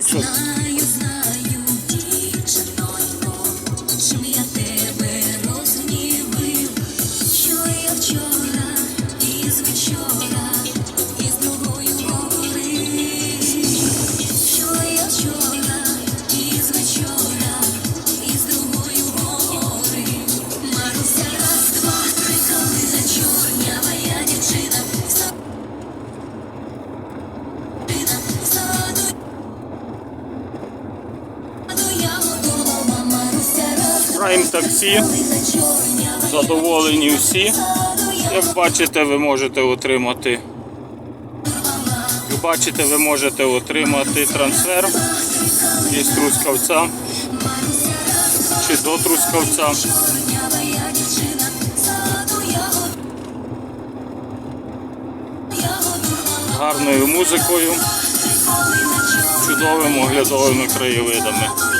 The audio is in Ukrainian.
Production. Прайм таксі. Задоволені всі. Як бачите, ви можете отримати. Як бачите, ви можете отримати трансфер із трускавця чи до трускавця. Гарною музикою, чудовими оглядовими краєвидами.